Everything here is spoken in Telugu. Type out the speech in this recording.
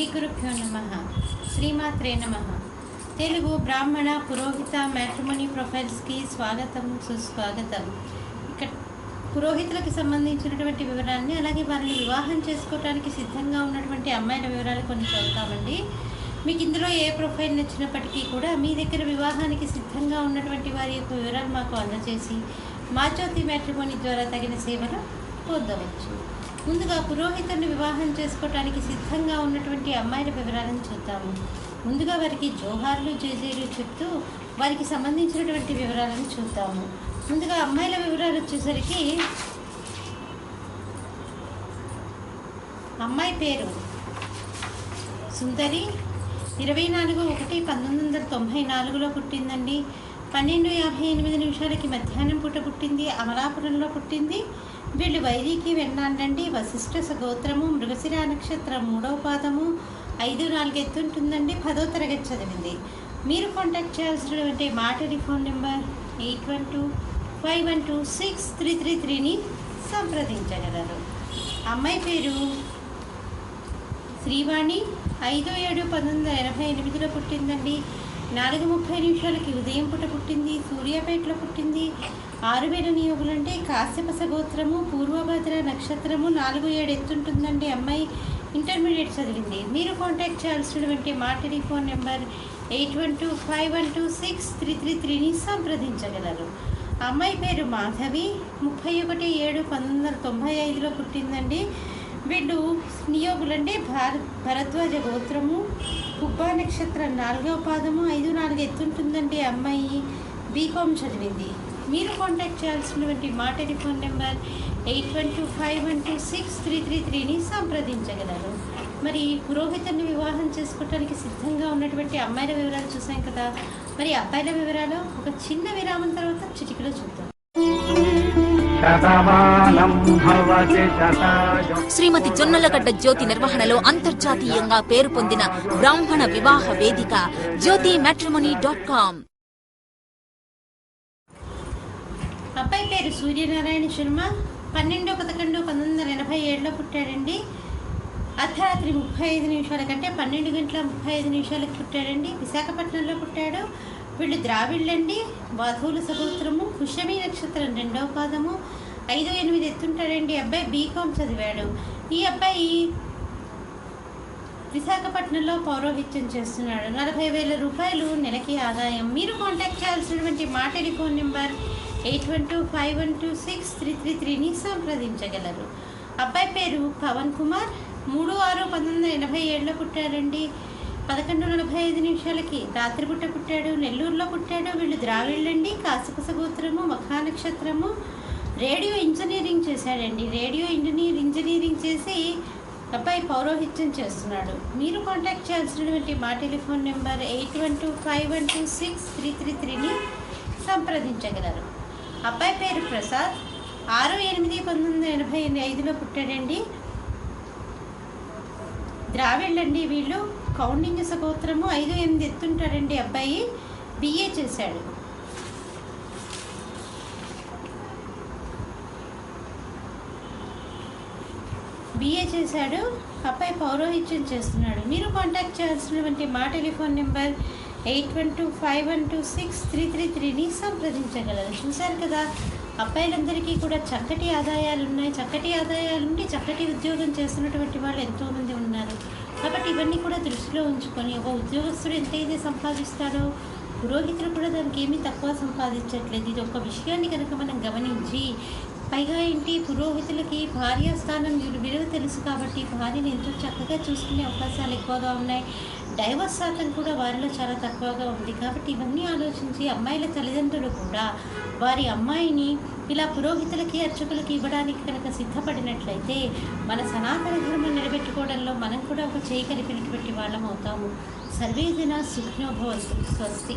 శ్రీ గురుభ్యో నమ. శ్రీమాత్రే నమ. తెలుగు బ్రాహ్మణ పురోహిత మ్యాట్రిమోనీ ప్రొఫైల్స్కి స్వాగతం సుస్వాగతం. ఇక్కడ పురోహితులకు సంబంధించినటువంటి వివరాలని అలాగే వారిని వివాహం చేసుకోవడానికి సిద్ధంగా ఉన్నటువంటి అమ్మాయిల వివరాలు కొన్ని చదువుతామండి. మీకు ఇందులో ఏ ప్రొఫైల్ నచ్చినప్పటికీ కూడా మీ దగ్గర వివాహానికి సిద్ధంగా ఉన్నటువంటి వారి యొక్క వివరాలు మాకు అందజేసి మా జ్యోతి మ్యాట్రిమోనీ ద్వారా తగిన సేవలు పొందవచ్చు ముందుగా పురోహితుడిని వివాహం చేసుకోవటానికి సిద్ధంగా ఉన్నటువంటి అమ్మాయిల వివరాలను చూద్దాము. ముందుగా వారికి జోహార్లు జేజేలు చెప్తూ వారికి సంబంధించినటువంటి వివరాలను చూద్దాము. ముందుగా అమ్మాయిల వివరాలు వచ్చేసరికి అమ్మాయి పేరు సుందరి. ఇరవై నాలుగు ఒకటి పంతొమ్మిది వందల తొంభై నాలుగులో పుట్టిందండి. పన్నెండు యాభై ఎనిమిది నిమిషాలకి మధ్యాహ్నం పూట పుట్టింది అమలాపురంలో పుట్టింది. వీళ్ళు వైదికి వెన్నాండండి వశిష్ఠ సగోత్రము మృగశిర నక్షత్రం మూడవ పాదము ఐదు నాలుగు ఎత్తుంటుందండి పదో తరగతి చదివింది. మీరు కాంటాక్ట్ చేయాల్సినటువంటి మా telephone number eight one two five one two six three three త్రీని సంప్రదించగలరు. అమ్మాయి పేరు శ్రీవాణి. ఐదు ఏడు పంతొమ్మిది వందల ఎనభై ఎనిమిదిలో పుట్టిందండి. నాలుగు ముప్పై నిమిషాలకి ఉదయం పూట పుట్టింది సూర్యాపేటలో పుట్టింది. ఆరు వేల నియోగులంటే కాశ్యప సగోత్రము పూర్వభద్ర నక్షత్రము నాలుగు ఏడు ఎత్తుంటుందండి అమ్మాయి. ఇంటర్మీడియట్ చదివింది. మీరు కాంటాక్ట్ చేయాల్సినటువంటి మా telephone number eight one two five one two six three three త్రీని సంప్రదించగలరు. అమ్మాయి పేరు మాధవి. ముప్పై ఒకటి ఏడు పంతొమ్మిది వందల తొంభై ఐదులో పుట్టిందండి. వీళ్ళు నియోగులంటే భార భరద్వాజ గోత్రము కుబ్బా నక్షత్రం నాలుగవ పాదము ఐదు నాలుగు ఎత్తుంటుందండి అమ్మాయి బీకామ్ చదివింది. మీరు కాంటాక్ట్ చేయాల్సినటువంటి మా telephone number eight one two five one two six three three త్రీని సంప్రదించగలరు. మరి పురోహితుని వివాహం చేసుకోవడానికి సిద్ధంగా ఉన్నటువంటి అమ్మాయిల వివరాలు చూసాం కదా. మరి అబ్బాయిల వివరాలు ఒక చిన్న విరామం తర్వాత చిటికలో చూద్దాం. శ్రీమతి జొన్నలగడ్డ జ్యోతి నిర్వహణలో అంతర్జాతీయంగా పేరు పొందిన బ్రాహ్మణ వివాహ వేదిక జ్యోతి మ్యాట్రిమోనీ డాట్ కామ్ అబ్బాయి పేరు సూర్యనారాయణ శర్మ. పన్నెండు పదకొండు పంతొమ్మిది వందల ఎనభై ఏడులో పుట్టాడండి. అర్ధరాత్రి ముప్పై ఐదు నిమిషాల కంటే పన్నెండు గంటల ముప్పై ఐదు నిమిషాలకు పుట్టాడండి. విశాఖపట్నంలో పుట్టాడు. వీళ్ళు ద్రావిళ్ళండి వధువుల సగోత్రము కుషమి నక్షత్రం రెండవ పాదము. ఐదు ఎనిమిది ఎత్తుంటాడండి. అబ్బాయి బీకామ్ చదివాడు. ఈ అబ్బాయి విశాఖపట్నంలో పౌరోహిత్యం చేస్తున్నాడు. నలభై వేల రూపాయలు నెలకి ఆదాయం. మీరు కాంటాక్ట్ చేయాల్సినటువంటి మా telephone number eight one two five one two six three three త్రీని సంప్రదించగలరు. అబ్బాయి పేరు పవన్ కుమార్. మూడు ఆరు పంతొమ్మిది వందల ఎనభై ఏడులో పుట్టారండి పదకొండు నలభై ఐదు నిమిషాలకి రాత్రిపుట్ట పుట్టాడు నెల్లూరులో పుట్టాడు. వీళ్ళు ద్రావిళ్ళండి కాసుకస గోత్రము మఖా నక్షత్రము రేడియో ఇంజనీరింగ్ చేశాడండి. రేడియో ఇంజనీర్ ఇంజనీరింగ్ చేసి అబ్బాయి పౌరోహిత్యం చేస్తున్నాడు. మీరు కాంటాక్ట్ చేయాల్సినటువంటి మా telephone number eight one two five one two six three three త్రీని సంప్రదించగలరు. అబ్బాయి పేరు ప్రసాద్. ఆరు ఎనిమిది పంతొమ్మిది వందల ఎనభై ఐదులో పుట్టాడండి. ద్రావిళ్ళండి వీళ్ళు. కౌండిన్య సగోత్రము ఐదు ఎనిమిది ఎత్తుంటాడండి అబ్బాయి. బిఏ చేశాడు. బిఏ చేశాడు. అబ్బాయి పౌరోహిత్యం చేస్తున్నాడు. మీరు కాంటాక్ట్ చేయాల్సినటువంటి మా telephone number eight one two five one two six three three త్రీని సంప్రదించగలరు. చూశారు కదా అబ్బాయిలందరికీ కూడా చక్కటి ఆదాయాలు ఉన్నాయి. చక్కటి ఆదాయాలు ఉండి చక్కటి ఉద్యోగం చేస్తున్నటువంటి వాళ్ళు ఎంతోమంది ఉన్నారు. కాబట్టి ఇవన్నీ కూడా దృష్టిలో ఉంచుకొని ఒక ఉద్యోగస్తుడు ఎంతైతే సంపాదిస్తాడో పురోహితులు కూడా దానికి ఏమీ తక్కువ సంపాదించట్లేదు. ఇది ఒక విషయాన్ని కనుక మనం గమనించి పైగా ఏంటి? పురోహితులకి భార్య స్థానం విలువ తెలుసు కాబట్టి భార్యని ఎంతో చక్కగా చూసుకునే అవకాశాలు ఎక్కువగా ఉన్నాయి. డైవర్స్ శాతం కూడా వారిలో చాలా తక్కువగా ఉంది. కాబట్టి ఇవన్నీ ఆలోచించి అమ్మాయిల తల్లిదండ్రులు కూడా వారి అమ్మాయిని ఇలా పురోహితులకి అర్చకులకి ఇవ్వడానికి కనుక సిద్ధపడినట్లయితే మన సనాతన ధర్మం నిలబెట్టుకోవడంలో మనం కూడా ఒక చేయి కలిపినటువంటి వాళ్ళం అవుతాము. సర్వే జన స్వస్తి.